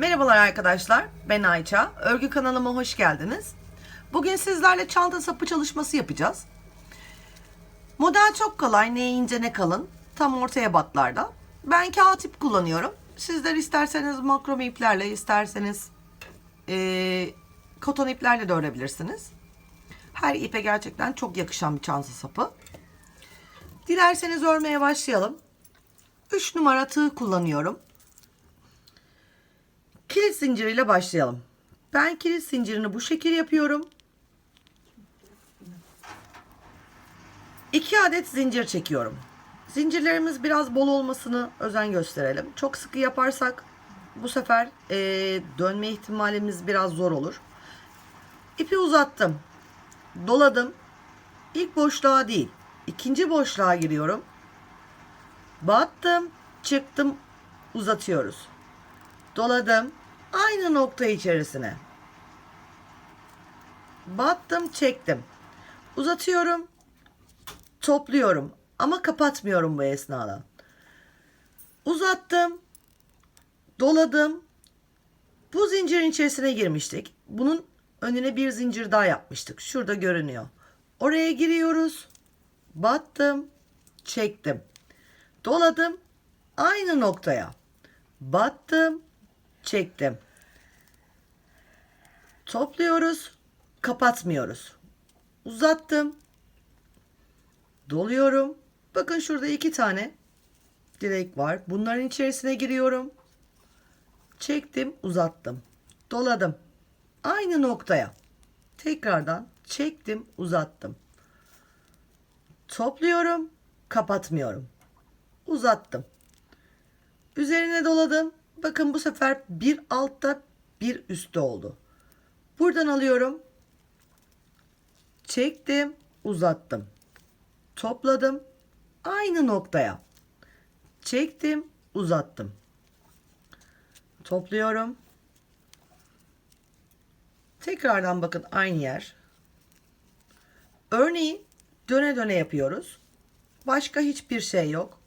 Merhabalar arkadaşlar, ben Ayça. Örgü kanalıma hoş geldiniz. Bugün sizlerle çanta sapı çalışması yapacağız. Model çok kolay, ne ince ne kalın. Tam ortaya batlarda. Ben kağıt ip kullanıyorum. Sizler isterseniz makrome iplerle, isterseniz eee koton iplerle de örebilirsiniz. Her ipe gerçekten çok yakışan bir çanta sapı. Dilerseniz örmeye başlayalım. 3 numara tığ kullanıyorum. Kilit zinciriyle başlayalım. Ben kilit zincirini bu şekil yapıyorum. 2 adet zincir çekiyorum. Zincirlerimiz biraz bol olmasını özen gösterelim. Çok sıkı yaparsak bu sefer eee, dönme ihtimalimiz biraz zor olur. İpi uzattım. Doladım. İlk boşluğa değil, ikinci boşluğa giriyorum. Battım, çıktım, uzatıyoruz. Doladım. Aynı nokta içerisine. Battım, çektim. Uzatıyorum. Topluyorum ama kapatmıyorum bu esnada. Uzattım. Doladım. Bu zincirin içerisine girmiştik. Bunun önüne bir zincir daha yapmıştık. Şurada görünüyor. Oraya giriyoruz. Battım, çektim. Doladım aynı noktaya. Battım, çektim. Topluyoruz, kapatmıyoruz. Uzattım. Doluyorum. Bakın şurada iki tane direk var. Bunların içerisine giriyorum. Çektim, uzattım. Doladım. Aynı noktaya. Tekrardan çektim, uzattım. Topluyorum, kapatmıyorum. Uzattım. Üzerine doladım. Bakın bu sefer bir altta bir üstte oldu. Buradan alıyorum. Çektim, uzattım. Topladım. Aynı noktaya. Çektim, uzattım. Topluyorum. Tekrardan bakın aynı yer. Örneği döne döne yapıyoruz. Başka hiçbir şey yok.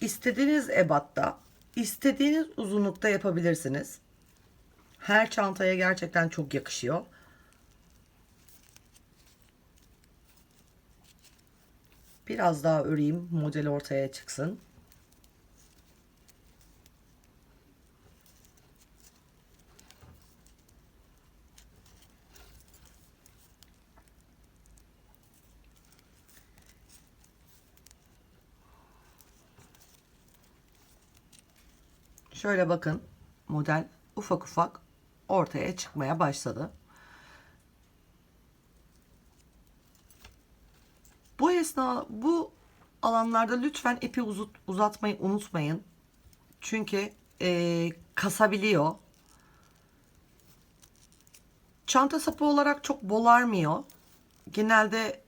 İstediğiniz ebatta, istediğiniz uzunlukta yapabilirsiniz. Her çantaya gerçekten çok yakışıyor. Biraz daha öreyim, model ortaya çıksın. Şöyle bakın model ufak ufak ortaya çıkmaya başladı. Bu esna bu alanlarda lütfen ipi uzut, uzatmayı unutmayın. Çünkü eee, kasabiliyor. Çanta sapı olarak çok bolarmıyor. Genelde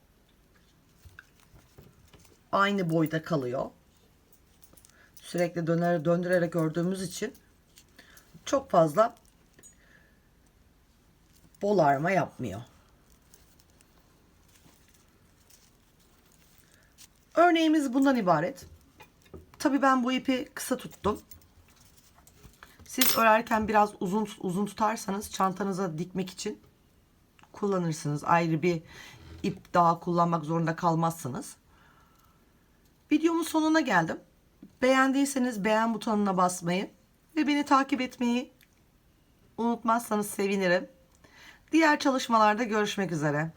aynı boyda kalıyor sürekli döner döndürerek ördüğümüz için çok fazla bol arma yapmıyor. Örneğimiz bundan ibaret. Tabi ben bu ipi kısa tuttum. Siz örerken biraz uzun uzun tutarsanız çantanıza dikmek için kullanırsınız. Ayrı bir ip daha kullanmak zorunda kalmazsınız. Videomun sonuna geldim. Beğendiyseniz beğen butonuna basmayı ve beni takip etmeyi unutmazsanız sevinirim. Diğer çalışmalarda görüşmek üzere.